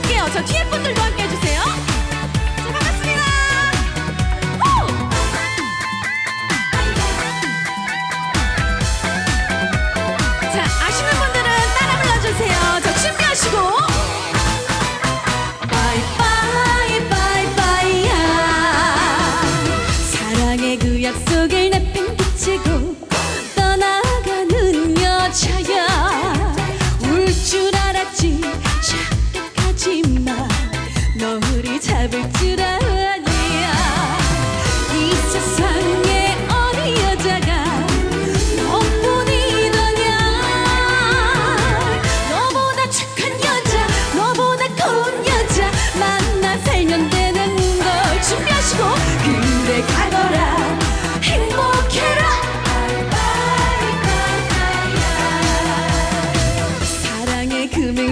할게요. 저 뒤에 분들도 함께 해주세요. 반갑습니다. 자, 아시는 분들은 따라 불러주세요. 저 준비하시고. 바이바이, 바이바이야. 사랑의 그 약속을 내팽개치고 떠나가는 여자야.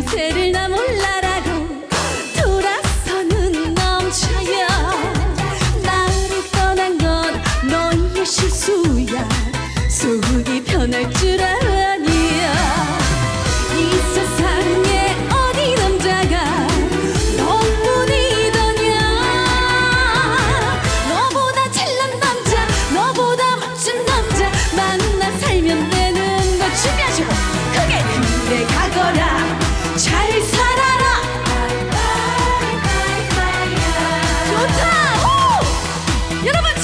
said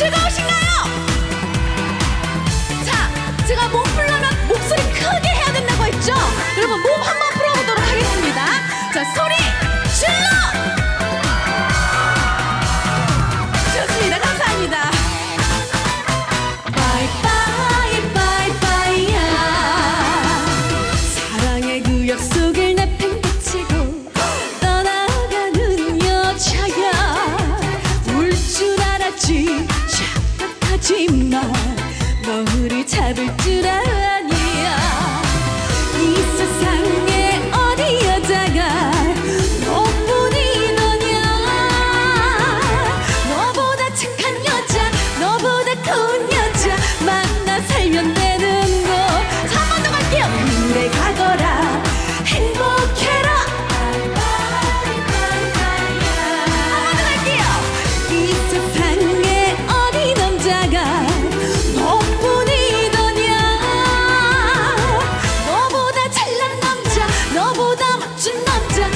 最高兴啊！ 없지만 너를 잡을 줄 알아 Czy na